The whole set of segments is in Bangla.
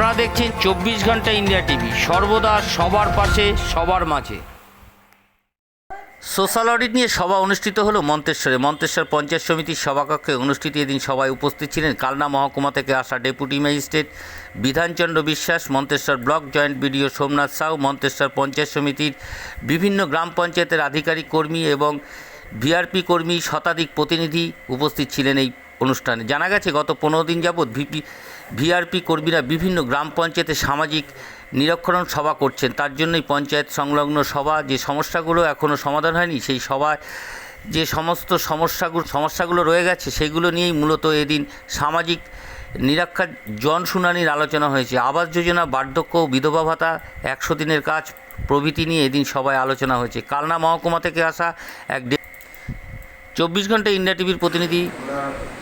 আপনারা দেখছেন চব্বিশ ঘণ্টা ইন্ডিয়া টিভি। সর্বদা সবার পাশে, সবার মাঝে। সোশ্যাল অডিট নিয়ে সভা অনুষ্ঠিত হলো মন্তেশ্বরে। মন্তেশ্বর পঞ্চায়েত সমিতির সভাকক্ষে অনুষ্ঠিত এদিন সভায় উপস্থিত ছিলেন কালনা মহকুমা থেকে আসা deputy magistrate Bidhanchandra Biswas, Manteswar block joint BDO Somnath Sau Manteswar panchayat সমিতির বিভিন্ন গ্রাম পঞ্চায়েতের আধিকারিক কর্মী এবং ভিআরপি কর্মী, শতাধিক প্রতিনিধি উপস্থিত ছিলেন এই অনুষ্ঠানে। জানা গেছে, গত পনেরো দিন যাবৎ ভিপি ভিআরপি কর্মীরা বিভিন্ন গ্রাম পঞ্চায়েতে সামাজিক নিরক্ষরণ সভা করছেন। তার জন্যই পঞ্চায়েত সংলগ্ন সভা যে সমস্যাগুলো এখনও সমাধান হয়নি, সেই সভায় যে সমস্ত সমস্যাগুলো সমস্যাগুলো রয়ে গেছে, সেগুলো নিয়েই মূলত এদিন সামাজিক নিরক্ষার জন শুনানির আলোচনা হয়েছে। আবাস যোজনা, বার্ধক্য, বিধবা ভাতা, একশো দিনের কাজ প্রভৃতি নিয়ে এদিন সবাই আলোচনা হয়েছে। কালনা মহকুমা থেকে আসা এক চব্বিশ ঘণ্টা ইন্ডিয়া টিভির প্রতিনিধি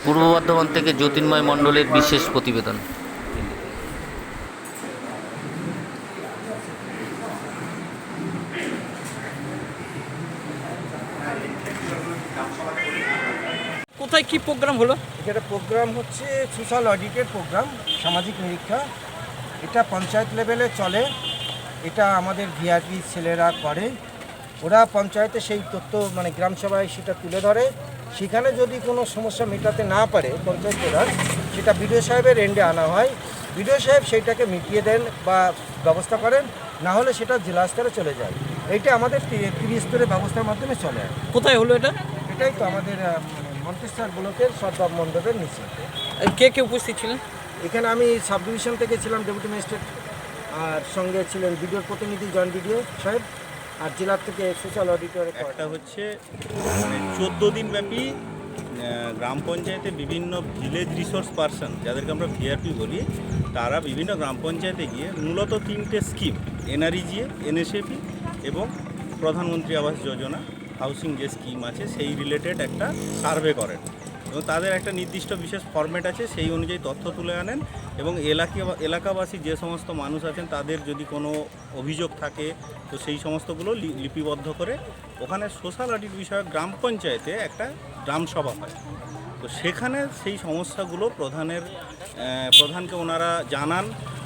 পূর্ব বর্ধমান থেকে জ্যোতির্ময় মণ্ডলের বিশেষ প্রতিবেদন। কোথায় কি প্রোগ্রাম হলো? এটা প্রোগ্রাম হচ্ছে সোশ্যাল অডিটের প্রোগ্রাম সামাজিক নিরীক্ষা। এটা পঞ্চায়েত লেভেলে চলে। এটা আমাদের ভিআরপি ছেলেরা করে। ওরা পঞ্চায়েতে সেই তথ্য মানে গ্রাম সভায় সেটা তুলে ধরে। সেখানে যদি কোনো সমস্যা মেটাতে না পারে পঞ্চায়েত প্রধান সেটা বিডিও সাহেবের এন্ডে আনা হয়। বিডিও সাহেব সেইটাকে মিটিয়ে দেন বা ব্যবস্থা করেন না হলে সেটা জেলা স্তরে চলে যায়। এইটা আমাদের ত্রি- ত্রিস্তরের ব্যবস্থার মাধ্যমে চলে। কোথায় হলো এটা? এটাই তো আমাদের মানে মন্তেশ্বর ব্লকের সদ্ভাব মণ্ডপের নিচে। কে কে উপস্থিত ছিলেন? এখানে আমি সাব ডিভিশন থেকে ছিলাম ডেপুটি ম্যাজিস্ট্রেট আর সঙ্গে ছিলেন বিডিওর প্রতিনিধি জয়েন্ট বিডিও সাহেব। আর জেলার থেকে সোশ্যাল অডিটর একটা হচ্ছে মানে চোদ্দ দিন ব্যাপী গ্রাম পঞ্চায়েতে বিভিন্ন ভিলেজ রিসোর্স পার্সন যাদেরকে আমরা ভিআরপি বলি, তারা বিভিন্ন গ্রাম পঞ্চায়েতে গিয়ে মূলত তিনটে স্কিম এনআরইজিএ এনএসএপি এবং প্রধানমন্ত্রী আবাস যোজনা হাউসিং যে স্কিম আছে, সেই রিলেটেড একটা সার্ভে করেন। এবং তাদের একটা নির্দিষ্ট বিশেষ ফর্ম্যাট আছে, সেই অনুযায়ী তথ্য তুলে আনেন এবং এলাকা এলাকাবাসী যে সমস্ত মানুষ আছেন, তাদের যদি কোনো অভিযোগ থাকে, তো সেই সমস্তগুলো লিপিবদ্ধ করে ওখানে সোশ্যাল অডিট বিষয়ক গ্রাম পঞ্চায়েতে একটা গ্রাম সভা হয়। তো সেখানে সেই সমস্যাগুলো প্রধানের প্রধানকে ওনারা জানান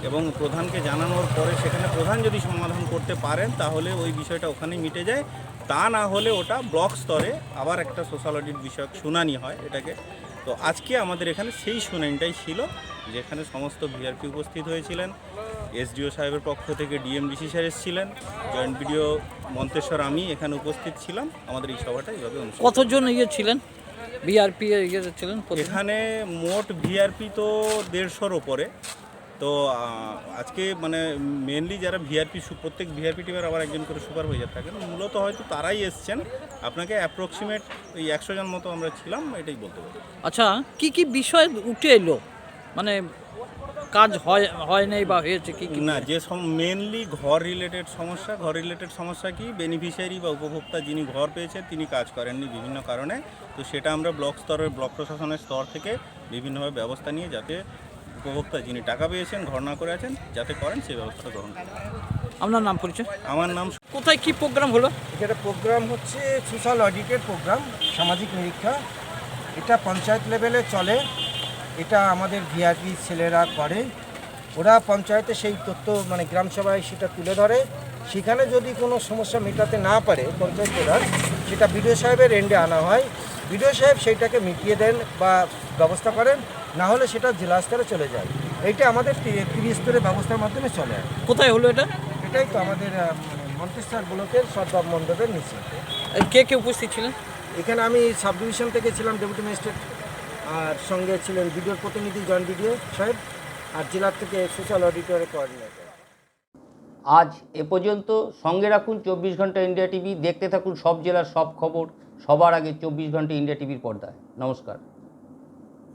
এবং প্রধানকে জানানোর পরে সেখানে প্রধান যদি সমাধান করতে পারেন তাহলে ওই বিষয়টা ওখানেই মিটে যায়। তা না হলে ওটা ব্লক স্তরে আবার একটা সোশ্যাল অডিট বিষয়ক শুনানি হয় এটাকে। তো আজকে আমাদের এখানে সেই শুনানিটাই ছিল যেখানে সমস্ত ভিআরপি উপস্থিত হয়েছিলেন। এসডিও সাহেবের পক্ষ থেকে ডিএমডিসি স্যার এসেছিলেন। জয়েন্ট ভিডিও মন্তেশ্বর আমি এখানে উপস্থিত ছিলাম। আমাদের এই সভাটা এইভাবে কতজন ইয়ে ছিলেন? বিআরপি ইয়ে ছিলেন? এখানে মোট ভিআরপি তো দেড়শোর ওপরে। তো আজকে মানে মেনলি যারা ভিআরপি প্রত্যেক ভিআরপি টিমের আবার একজন করে সুপারভাইজার থাকেন। মূলত হয়তো তারাই এসছেন। আপনাকে অ্যাপ্রক্সিমেট এই একশো জন মতো আমরা ছিলাম এটাই বলতে পারি। আচ্ছা কি কি বিষয় উঠে এলো? মানে কাজ হয় হয় নাই বা হয়েছে কি কি? না যে মেনলি ঘর রিলেটেড সমস্যা ঘর রিলেটেড সমস্যা কি বেনিফিশিয়ারি বা উপভোক্তা যিনি ঘর পেয়েছেন তিনি কাজ করেননি বিভিন্ন কারণে। তো সেটা আমরা ব্লক স্তরের ব্লক প্রশাসনের স্তর থেকে বিভিন্নভাবে ব্যবস্থা নিয়ে যাতে উপভোক্তা যিনি টাকা পেয়েছেন ঘটনা করে আছেন যাতে করেন সেই ব্যবস্থাটা গ্রহণ করেন। আপনার নাম পরিচয়? আমার নাম কোথায় কি প্রোগ্রাম হলো? এটা প্রোগ্রাম হচ্ছে সোশ্যাল অডিটের প্রোগ্রাম সামাজিক নিরীক্ষা। এটা পঞ্চায়েত লেভেলে চলে। এটা আমাদের ভিআরপি ছেলেরা করে। ওরা পঞ্চায়েতে সেই তথ্য মানে গ্রাম সভায় সেটা তুলে ধরে। সেখানে যদি কোনো সমস্যা মেটাতে না পারে পঞ্চায়েত প্রধান সেটা বিডিও সাহেবের এন্ডে আনা হয়। বিডিও সাহেব সেইটাকে মিটিয়ে দেন বা ব্যবস্থা করেন। না হলে সেটা জেলা স্তরে চলে যায়। এইটা আমাদের ত্রি- ত্রিস্তরের ব্যবস্থার মাধ্যমে চলে। কোথায় হলো এটা? এটাই তো আমাদের মানে মন্তেশ্বর ব্লকের সদ্ভাব মণ্ডপের নিচে। কে কে উপস্থিত ছিলেন? এখানে আমি সাব ডিভিশন থেকে ছিলাম ডেপুটি ম্যাজিস্ট্রেট আর সঙ্গে ছিলেন বিডিওর প্রতিনিধি জয়েন্ট বিডিও সাহেব আর জেলার থেকে সোশ্যাল অডিটরের কোঅর্ডিনেটর। আজ এ পর্যন্ত সঙ্গে রাখুন চব্বিশ ঘণ্টা ইন্ডিয়া টিভি দেখতে থাকুন সব জেলার সব খবর সবার আগে চব্বিশ ঘণ্টা ইন্ডিয়া টিভির পর্দায়। নমস্কার।